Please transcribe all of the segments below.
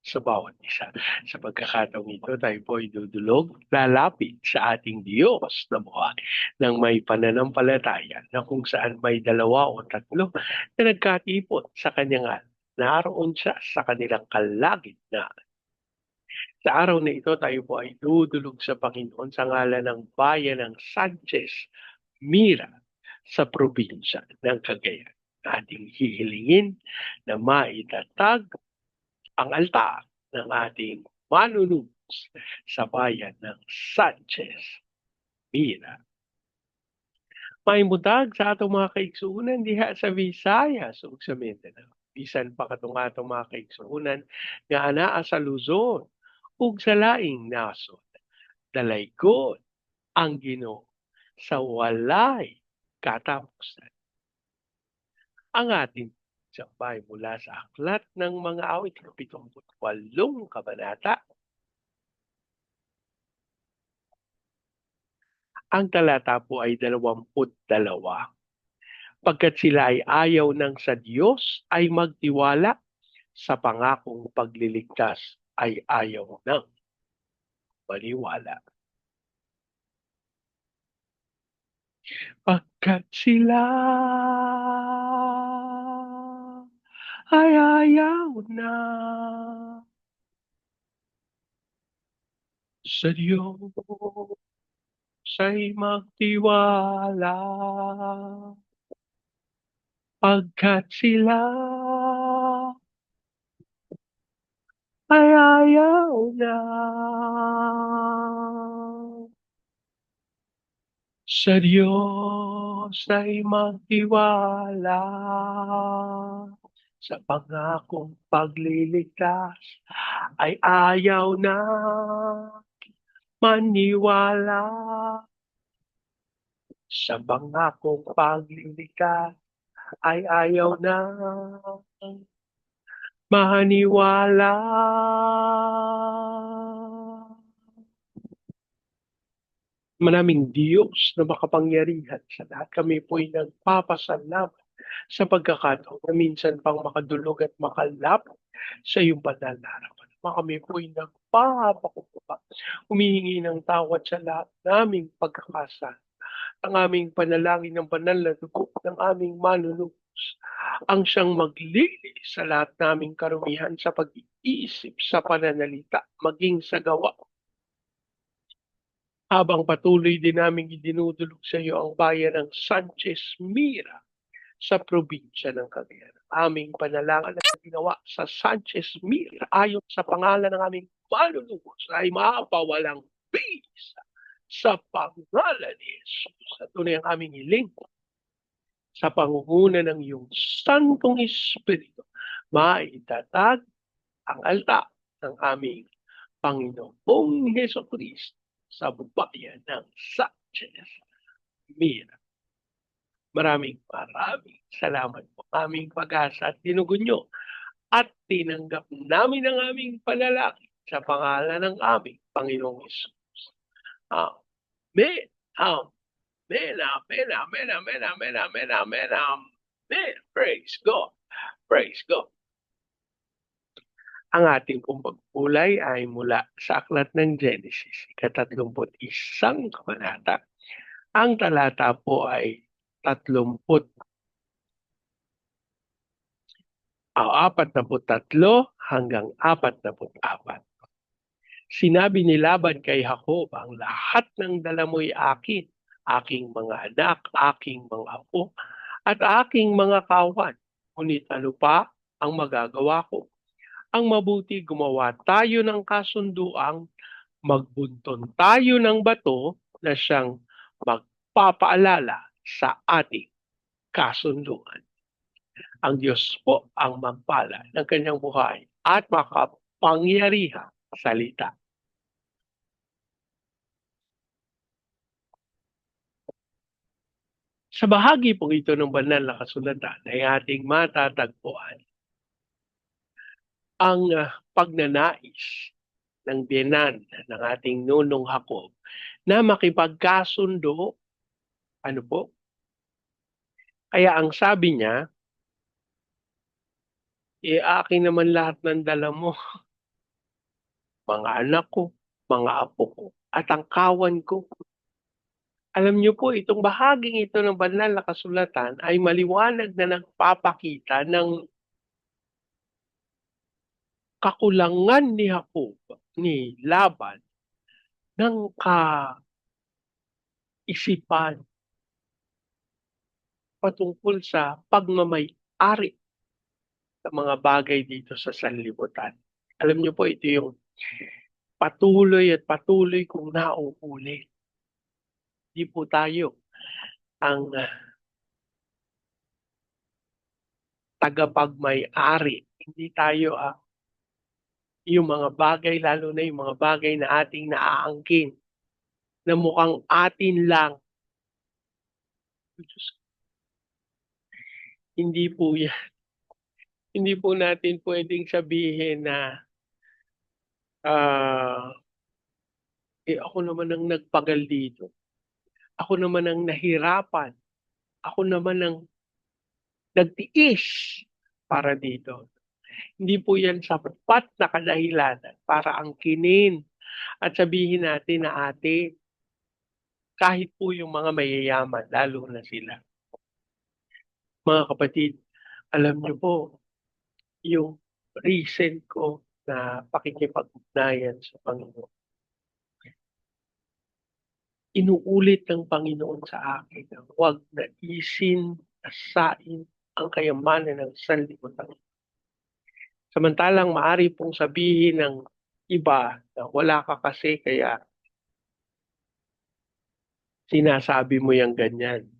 sa bawat isa. Sa pagkakataong ito, tayo po ay dudulog, lalapit sa ating Diyos na buhay ng may pananampalataya na kung saan may dalawa o tatlo na nagkatipon sa kanyang ngalan. Naroon siya sa kanilang kalagitnaan. Sa araw na ito, tayo po ay dudulog sa Panginoon sa ngalan ng bayan ng Sanchez, Mira, sa probinsya ng Cagayan. Ating hihilingin na maitatag ang altar ng ating manunubos sa bayan ng Sanchez, Mira. May mudag sa atong mga kaigsuunan diha sa Visayas ug sa Mindanao. Bisan pa katong atong mga kaigsuunan nga anaa sa Luzon ug sa laing nasod. Dalaygon ang Ginoo sa walay katapusan. Ang ating sabay mula sa aklat ng mga awit, 78 kabanata. Ang talata po ay 22. Pagkat sila ay ayaw ng sa Diyos ay magtiwala sa pangakong pagliligtas ay ayaw ng maniwala. Pagkat sila ay ayaw na. Sa Diyos ay magtiwala. Pagkat sila ay ayaw na. Sa Diyos ay magtiwala sa pangakong pagliligtas ay ayaw na maniwala. Sa pangakong pagliligtas ay ayaw na maniwala. Manaming Diyos na makapangyarihan sa lahat. Kami po ay nagpapasalamat sa pagkakataon na minsan pang makadulog at makalapit sa iyong banal na harapan. Mga kami po ay nagpapakupa, humihingi ng tawad sa lahat naming pagkakasala. Ang aming panalangin ng banal ng aming manunubos ang siyang maglili sa lahat naming karumihan sa pag-iisip, sa pananalita, maging sa gawa habang patuloy din namin idinudulog sa iyo ang bayan ng Sanchez Mira sa probinsya ng Cagayan. Aming panalangin na ginawa sa Sanchez Mira ayon sa pangalan ng aming manunubos ay mapawalang bisa sa pangalan ni Jesus. At tunay ang aming hiling sa pangunguna ng iyong Santong Espiritu, maitatag ang alta ng aming Panginoong Heso Kristo sa bayan ng Sanchez, Mira. Maraming maraming salamat po aming pag-asa at tinugon nyo at tinanggap namin ang aming panalangin sa pangalan ng aming Panginoong Isus. Amen. Amen. Amen. Amen. Amen. Amen. Amen. Amen. Amen. Praise God. Praise God. Ang ating pong pagpulay ay mula sa aklat ng Genesis, ikatatlumput isang kabanata. Ang talata po ay tatlumput o apat na tatlo hanggang apat na apat. Sinabi ni Laban kay Jacob, ang lahat ng dala mo'y akin, aking mga anak, aking mga apo, at aking mga kawan. Ngunit ano pa ang magagawa ko? ang mabuti gumawa tayo ng kasunduang magbunton tayo ng bato na siyang magpapaalala sa ating kasunduan. Ang Diyos po ang magpala ng kanyang buhay at makapangyarihan salita. Sa bahagi po ito ng banal na kasulatan ay ating matatagpuan ang uh, pagnanais ng biyanan ng ating nunong Hakob na makipagkasundo, ano po? Kaya ang sabi niya, e akin naman lahat ng dala mo. Mga anak ko, mga apo ko, at ang kawan ko. Alam niyo po, itong bahaging ito ng banal na kasulatan ay maliwanag na nagpapakita ng kakulangan ni Jacob, ni Laban, ng kaisipan patungkol sa pagmamay-ari sa mga bagay dito sa sanlibutan. Alam niyo po, ito yung patuloy at patuloy kong nauulit. Hindi po tayo ang uh, tagapagmay-ari. Hindi tayo uh, yung mga bagay, lalo na yung mga bagay na ating naaangkin, na mukhang atin lang. Hindi po yan. Hindi po natin pwedeng sabihin na uh, eh ako naman ang nagpagal dito. Ako naman ang nahirapan. Ako naman ang nagtiis para dito. Hindi po yan sapat na kadahilanan para angkinin at sabihin natin na ate, kahit po yung mga mayayaman, lalo na sila. Mga kapatid, alam niyo po, yung recent ko na pakikipag-ugnayan sa Panginoon. Inuulit ng Panginoon sa akin na huwag na isin, asain ang kayamanan ng sanlibutan. Samantalang maari pong sabihin ng iba na wala ka kasi kaya sinasabi mo yung ganyan.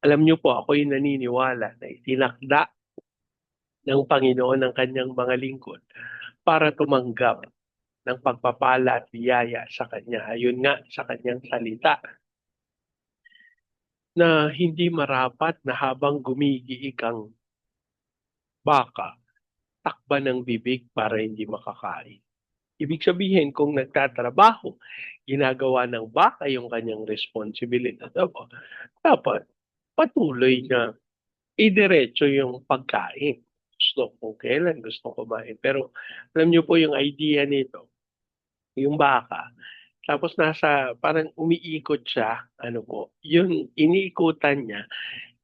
Alam niyo po, ako'y naniniwala na itinakda ng Panginoon ng kanyang mga lingkod para tumanggap ng pagpapala at biyaya sa kanya. Ayun nga sa kanyang salita na hindi marapat na habang gumigiig ang baka, takba ng bibig para hindi makakain. Ibig sabihin, kung nagtatrabaho, ginagawa ng baka yung kanyang responsibilidad. Dapat patuloy na idiretso yung pagkain. Gusto ko kailan gusto ko kumain. Pero alam niyo po yung idea nito, yung baka, tapos nasa, parang umiikot siya, ano po, yun, iniikutan niya,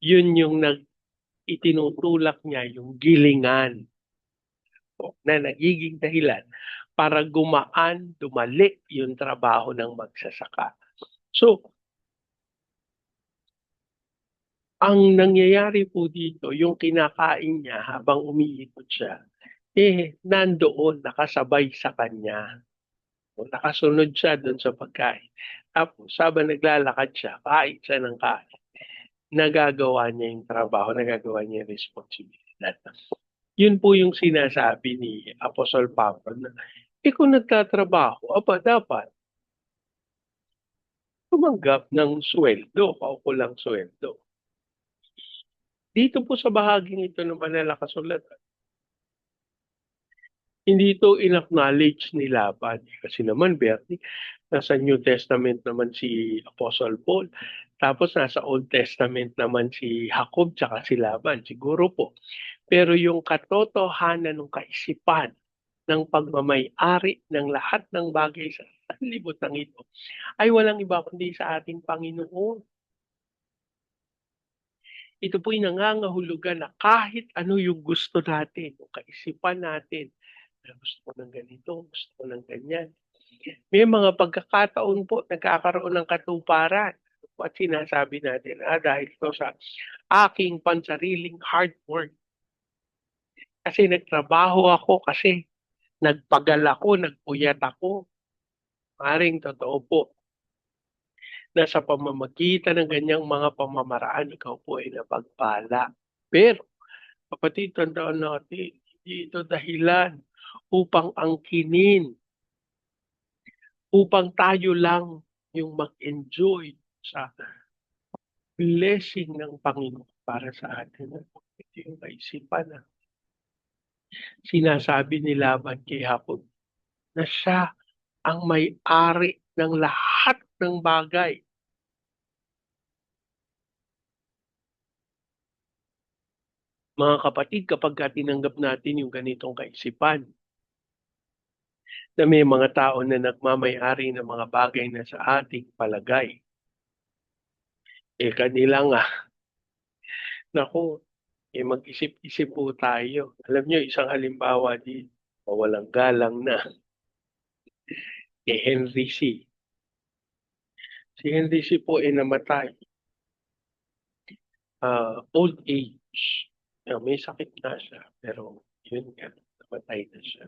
yun yung nag, itinutulak niya yung gilingan na nagiging dahilan para gumaan, dumali yung trabaho ng magsasaka. So, ang nangyayari po dito, yung kinakain niya habang umiikot siya, eh, nandoon, nakasabay sa kanya. O, nakasunod siya doon sa pagkain. Tapos, habang naglalakad siya, kain siya ng kain. Nagagawa niya yung trabaho, nagagawa niya yung responsibilidad. Yun po yung sinasabi ni Apostol Pablo na, eh kung nagtatrabaho, aba dapat tumanggap ng sweldo, kaukulang sweldo. Dito po sa bahaging ito ng banal na kasulatan, hindi ito in-acknowledge ni Laban. Kasi naman, Bernie, nasa New Testament naman si Apostle Paul. Tapos nasa Old Testament naman si Jacob tsaka si Laban. Siguro po. Pero yung katotohanan ng kaisipan ng pagmamay-ari ng lahat ng bagay sa libutan ito ay walang iba kundi sa ating Panginoon ito po'y nangangahulugan na kahit ano yung gusto natin, yung kaisipan natin, na gusto ko ng ganito, gusto ko ng ganyan. May mga pagkakataon po nagkakaroon ng katuparan. At sinasabi natin, ah, dahil ito sa aking pansariling hard work. Kasi nagtrabaho ako, kasi nagpagal ako, nagpuyat ako. Maring totoo po na sa pamamagitan ng ganyang mga pamamaraan, ikaw po ay napagpala. Pero, kapatid, tandaan natin, hindi ito dahilan upang angkinin, upang tayo lang yung mag-enjoy sa blessing ng Panginoon para sa atin. Ito yung kaisipan na sinasabi ni Laban kay Hapon na siya ang may-ari ng lahat ng bagay. Mga kapatid, kapag tinanggap natin yung ganitong kaisipan, na may mga tao na nagmamayari ng mga bagay na sa ating palagay, eh kanila nga, naku, eh mag-isip-isip po tayo. Alam nyo, isang halimbawa di, walang galang na, eh Henry C. Si Henry C po ay namatay. Uh, old age. Uh, may sakit na siya, pero yun nga, namatay na siya.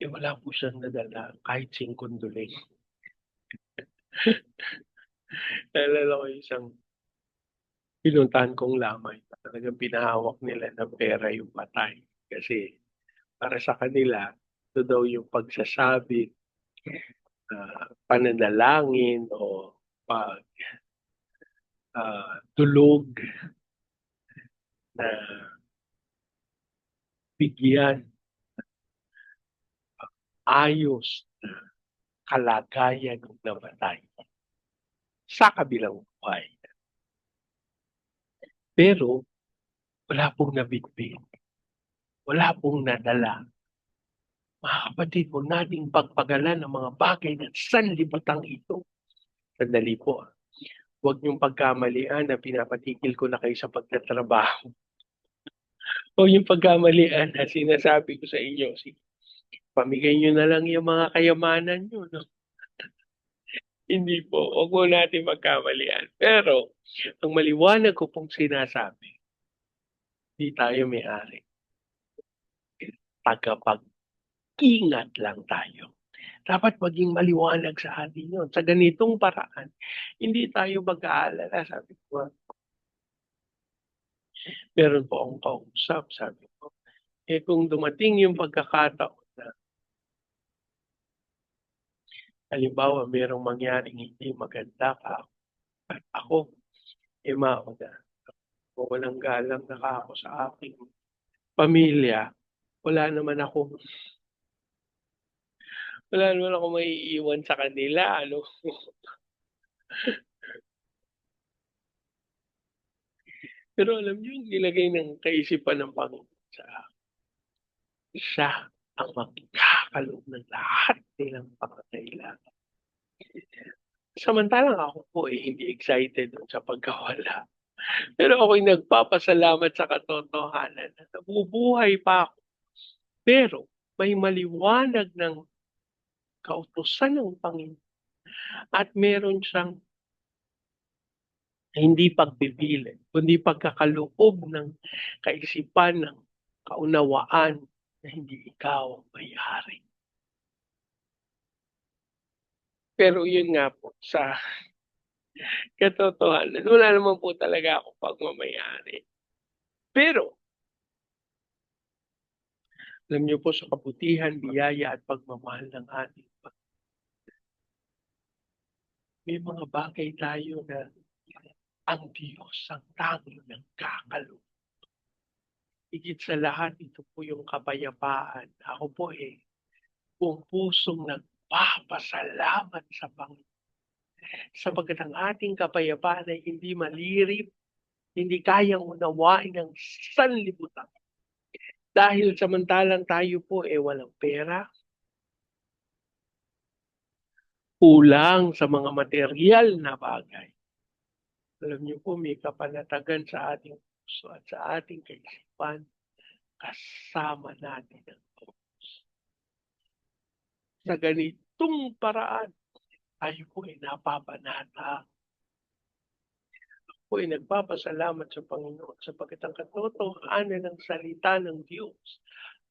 Eh wala po siyang nadala kahit singkonduling. Naalala ko isang pinuntahan kong lamay. Talagang pinahawak nila ng pera yung patay. Kasi para sa kanila, ito daw yung pagsasabi, uh, pananalangin o pag uh, tulog na bigyan ayos na kalagayan ng namatay sa kabilang buhay. Pero, wala pong nabitbit. Wala pong nadala. Mga kapatid, huwag nating pagpagalan ng mga bagay na sanlibutan ito. Sandali po. Huwag niyong pagkamalian na pinapatigil ko na kayo sa pagtatrabaho. O yung pagkamalian na sinasabi ko sa inyo, si pamigay nyo na lang yung mga kayamanan nyo. No? Hindi po. Huwag mo natin magkamalian. Pero, ang maliwanag ko pong sinasabi, hindi tayo may-ari. Tagapag-ingat lang tayo. Dapat maging maliwanag sa atin yun. Sa ganitong paraan, hindi tayo mag-aalala. Sabi ko, meron po akong kausap. Sabi ko, eh kung dumating yung pagkakataon na halimbawa merong mangyaring hindi maganda ka at ako, eh mauna. Walang galang na ako sa aking pamilya, wala naman ako wala naman ako may iiwan sa kanila, ano. Pero alam niyo, nilagay ng kaisipan ng Panginoon sa siya ang magkakaloob ng lahat nilang pangangailangan. Samantalang ako po eh, hindi excited sa pagkawala. Pero ako'y nagpapasalamat sa katotohanan na nabubuhay pa ako. Pero may maliwanag ng kautusan ng Panginoon at meron siyang hindi pagpipili, kundi pagkakaloob ng kaisipan ng kaunawaan na hindi ikaw ang may-ari. Pero yun nga po, sa katotohanan, wala naman po talaga ako pagmamayari. Pero, alam niyo po sa kabutihan, biyaya at pagmamahal ng ating may mga bagay tayo na ang Diyos ang tangi ng kakalo. Higit sa lahat, ito po yung kapayapaan. Ako po eh, buong pusong nagpapasalamat sa Panginoon. Sapagat ang ating kapayapaan ay hindi malirip, hindi kayang unawain ng sanlibutan. Dahil samantalang tayo po eh walang pera, kulang sa mga material na bagay. Alam niyo po, may kapanatagan sa ating puso at sa ating kaisipan kasama natin ang Diyos. Sa ganitong paraan, tayo po ay napapanata. Ako ay nagpapasalamat sa Panginoon sapagkat ang katotohanan ng salita ng Diyos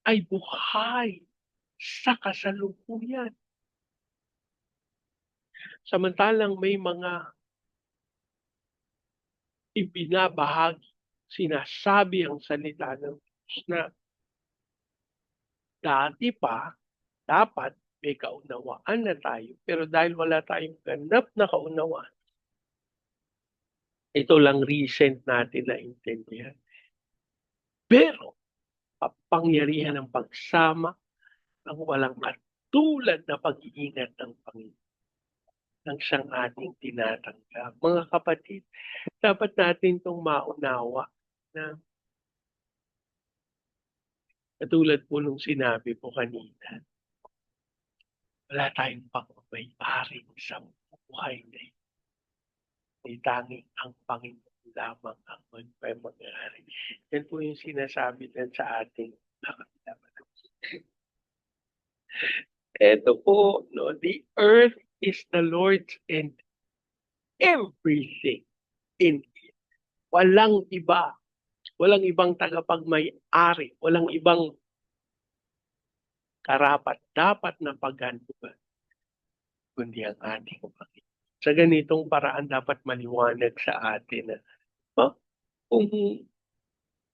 ay buhay sa kasalukuyan. Samantalang may mga ibinabahagi, sinasabi ang salita ng Diyos na dati pa, dapat may kaunawaan na tayo. Pero dahil wala tayong ganap na kaunawaan, ito lang recent natin na intindihan. Pero, kapangyarihan ng pagsama ng walang katulad na pag-iingat ng Panginoon ng siyang ating tinatanggap. Mga kapatid, dapat natin itong maunawa na katulad po nung sinabi po kanina, wala tayong pagpapay-ari sa buhay na ito. May tanging ang Panginoon lamang ang magpapay-ari. Yan po yung sinasabi din sa ating Ito po, no, the earth is the Lord's and everything in it. Walang iba. Walang ibang tagapagmay-ari. Walang ibang karapat dapat na paghanugan kundi ang ating Panginoon. Sa ganitong paraan dapat maliwanag sa atin na oh, kung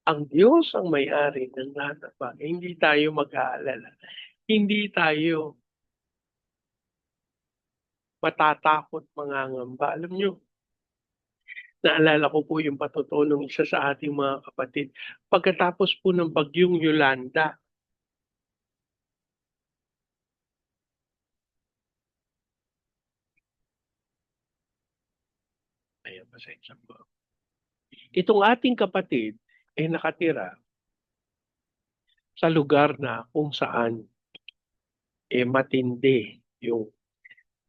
ang Diyos ang may-ari ng lahat ng bagay, hindi tayo mag-aalala. Hindi tayo matatakot mangangamba. Alam nyo, naalala ko po yung patuto ng isa sa ating mga kapatid. Pagkatapos po ng bagyong Yolanda, Ayan, pasensya po. Itong ating kapatid ay nakatira sa lugar na kung saan eh matindi yung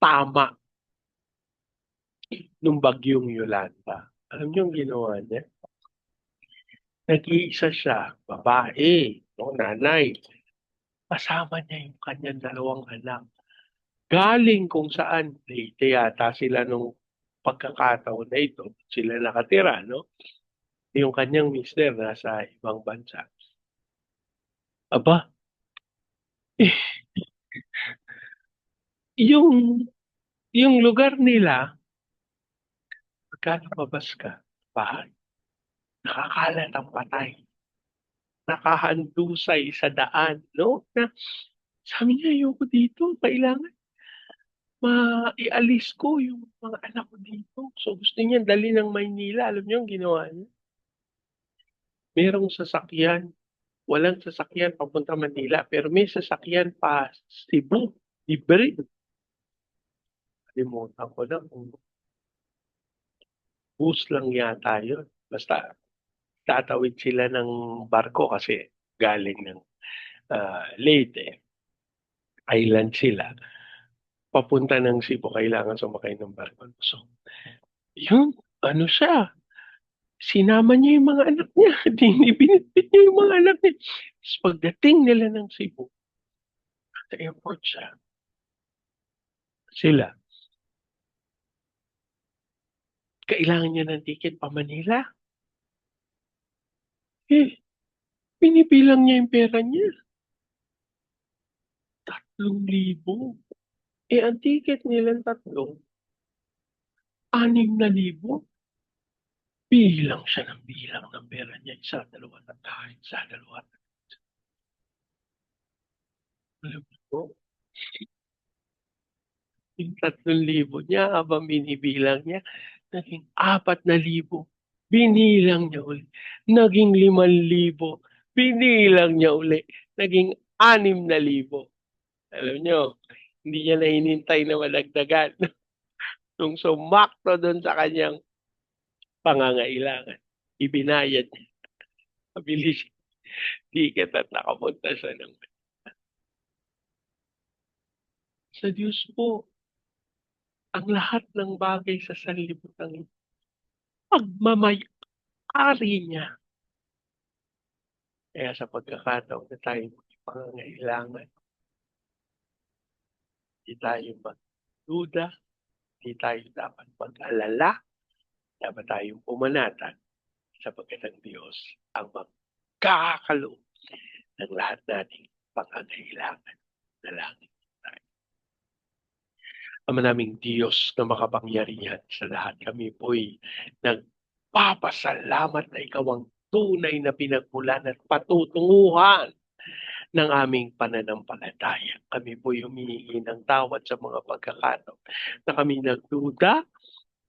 tama nung bagyong Yolanda. Alam niyo yung ginawa niya? Nag-iisa siya, babae, no, nanay. Kasama niya yung kanyang dalawang anak. Galing kung saan, Leyte yata sila nung pagkakataon na ito, sila nakatira, no? Yung kanyang mister nasa ibang bansa. Aba, eh, yung yung lugar nila, pagka lumabas ka, bahay, nakakalat ang patay. Nakahandusay sa daan, no? Na, sabi niya, ayoko dito, kailangan maialis ko yung mga anak ko dito. So gusto niya dali ng Maynila. Alam niyo yung ginawa niya? Merong sasakyan. Walang sasakyan papunta Manila. Pero may sasakyan pa Cebu. Libre. Kalimutan ko na kung bus lang yata yun. Basta tatawid sila ng barko kasi galing ng uh, Leyte. Island sila papunta ng Cebu, kailangan sumakay ng barko. So, yun, ano siya, sinama niya yung mga anak niya. Hindi niya yung mga anak niya. Tapos pagdating nila ng Cebu, sa airport siya, sila, kailangan niya ng ticket pa Manila. Eh, pinipilang niya yung pera niya. Tatlong libo. Eh, ang ticket nilang tatlo, anim na libo. Bilang siya ng bilang ng pera niya. Isa, dalawa, tatay, isa, dalawa. Alam mo, yung tatlong libo niya, habang binibilang niya, naging apat na libo. Binilang niya uli. Naging limang libo. Binilang niya uli. Naging anim na libo. Alam niyo, hindi niya na hinintay na malagdagan. Nung sumakto doon sa kanyang pangangailangan, ibinayad niya. Mabilis ticket at nakapunta siya ng Sa Diyos po, ang lahat ng bagay sa sanlibutan pagmamayari niya. Kaya sa pagkakataon na tayo pangangailangan, hindi tayo magduda, hindi tayo dapat mag-alala, dapat tayong pumanatan sapagkat ang Diyos ang magkakaloob ng lahat nating pangangailangan na langit. Ama naming Diyos na makapangyarihan sa lahat, kami po'y nagpapasalamat na ikaw ang tunay na pinagmulan at patutunguhan ng aming pananampalataya. Kami po humihingi ng tawad sa mga pagkakataon na kami nagduda,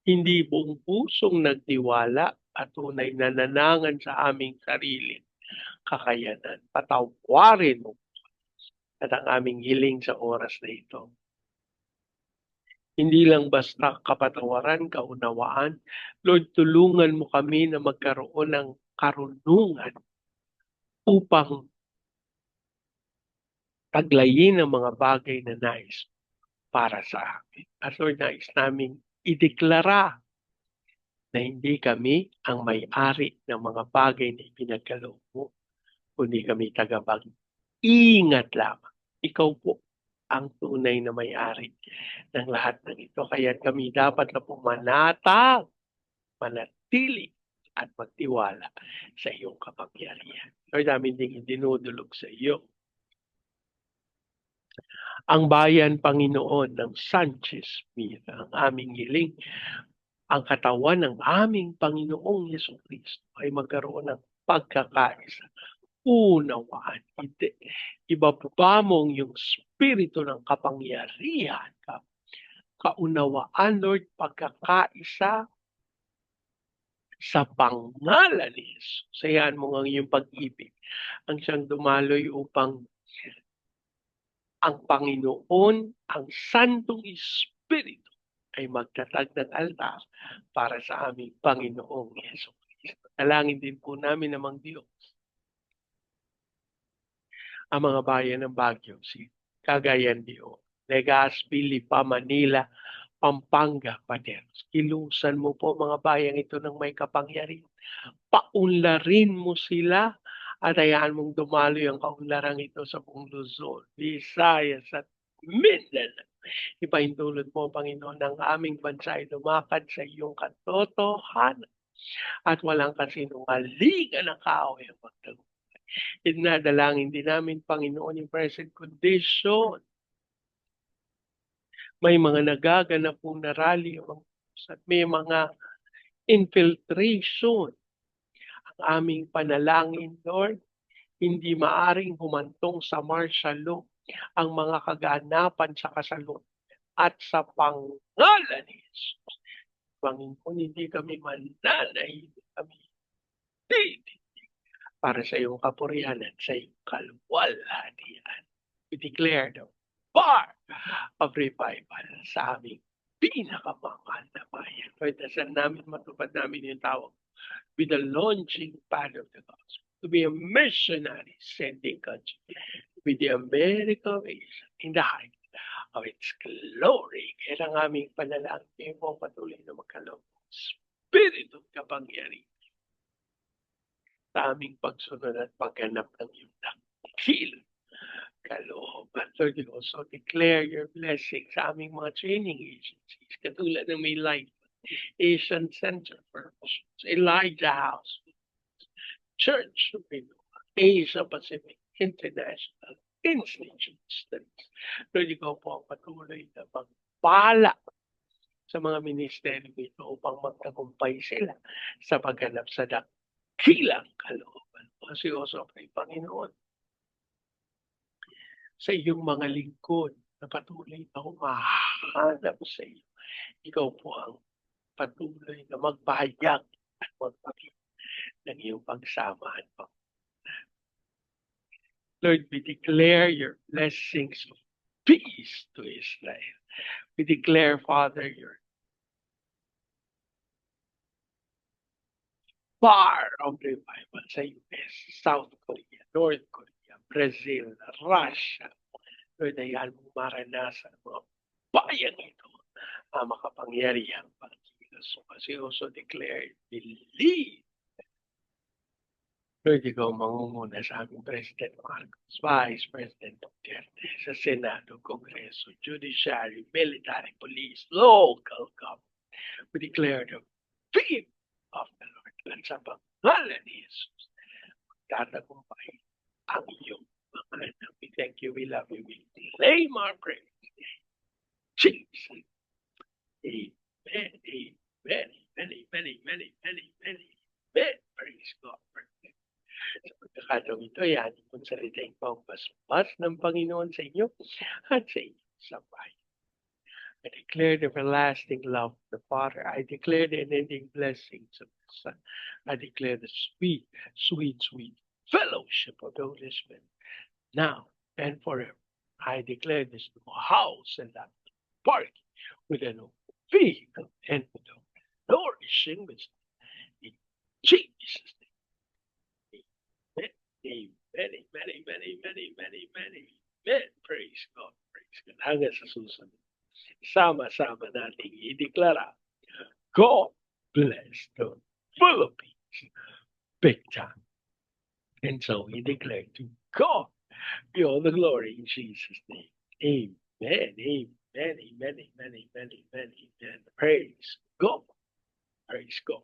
hindi buong pusong nagtiwala at tunay na nanangan sa aming sarili kakayanan. Patawarin mo at ang aming hiling sa oras na ito. Hindi lang basta kapatawaran, kaunawaan. Lord, tulungan mo kami na magkaroon ng karunungan upang taglayin ang mga bagay na nais para sa amin. At Lord, nais namin ideklara na hindi kami ang may-ari ng mga bagay na ipinagkaloob mo, kundi kami tagabag. Ingat lamang. Ikaw po ang tunay na may-ari ng lahat ng ito. Kaya kami dapat na pumanatag, manatili at magtiwala sa iyong kapangyarihan. Lord, namin ding dinudulog sa iyo. Ang bayan, Panginoon, ng Sanchez Mira, ang aming hiling, ang katawan ng aming Panginoong Yeso Kristo ay magkaroon ng pagkakaisa, unawaan. Hindi. Ibababa mong yung spirito ng kapangyarihan, ka, kaunawaan, Lord, pagkakaisa sa pangalan ni Jesus. Sayan mo ang iyong pag-ibig ang siyang dumaloy upang ang Panginoon, ang Santong Espiritu ay magtatag ng altar para sa aming Panginoong Yeso. Dalangin din po namin namang Diyos ang mga bayan ng Baguio, si Cagayan de Oro, Legazpi, Lipa, Manila, Pampanga, Pateros. Kilusan mo po mga bayang ito ng may kapangyarihan. Paunlarin mo sila at hayaan mong dumaloy ang kaunlarang ito sa buong Luzon, Visayas at Mindanao. Ipahintulot mo, Panginoon, ng aming bansa ay lumakad sa iyong katotohanan at walang kasinungalingan ng kaaway ang magtagumpay. Idinadalangin din namin, Panginoon, yung present condition. May mga nagaganap pong na rally at may mga infiltration. Ang aming panalangin, Lord, hindi maaring humantong sa martial law ang mga kaganapan sa kasalukuyan at sa pangalan ni Jesus. Panginoon, hindi kami mananahimik kami. Hindi para sa iyong kapurihan at sa iyong kalwalhatian. We declare the bar of revival sa aming pinakamahal na bayan. Lord, dasal namin matupad namin yung tawag with the launching pad of the gospel to be a missionary sending country with the America in the height of its glory. Kaya ang aming panalangin mo patuloy na magkaloob. Spirit of kapangyarihan sa aming pagsunod at pagganap ng iyong dakil kalooban. Lord, you also declare your blessing sa aming mga training agencies, katulad ng May Life, Asian Center for Missions, Elijah House, Church of Asia Pacific International Institute Studies. Lord, ikaw po ang patuloy na magpala sa mga ministeryo ito upang magtagumpay sila sa pagganap sa dakil dakilang kalooban mo. Seryoso kay Panginoon. Sa iyong mga lingkod na patuloy na humahanap sa iyo. Ikaw po ang patuloy na magpahayag at magpakita ng iyong pagsamahan po. Lord, we declare your blessings of peace to Israel. We declare, Father, your far of revival sa US, South Korea, North Korea, Brazil, Russia. Lord, ayan mong maranasan mga bayan ito ang makapangyarihan pagkilos. So, kasi also declared, believe Lord, ikaw mangunguna sa aming President Marcos, Vice President Duterte, sa Senado, Kongreso, Judiciary, Military, Police, Local Government. We declare the fear of the Lord sa pangalan ni Jesus, tatagumpay ang iyong mga anak. We thank you, we love you, we claim our praise. Jesus. Amen, amen, amen, amen, amen, amen, amen. Praise God. Sa pagkakataong ito, ay ating pong salitain po ang basbas ng Panginoon sa inyo at sa inyo sa bahay. I declare the everlasting love of the Father. I declare the unending blessings of the Son. I declare the sweet, sweet, sweet fellowship of the Holy Spirit now and forever. I declare this house and that park with an no vehicle and with no nourishing wisdom. In Jesus' name. Amen. many, many, many, many, many, many, Praise God. Praise God. Hanggang sa susunod. Sama-sama nating ideklara. God bless the Philippines. Big time. And so we declare to God be all the glory in Jesus' name. Amen. Amen. Amen. Amen. Amen. Amen. Amen. Praise God. Praise God.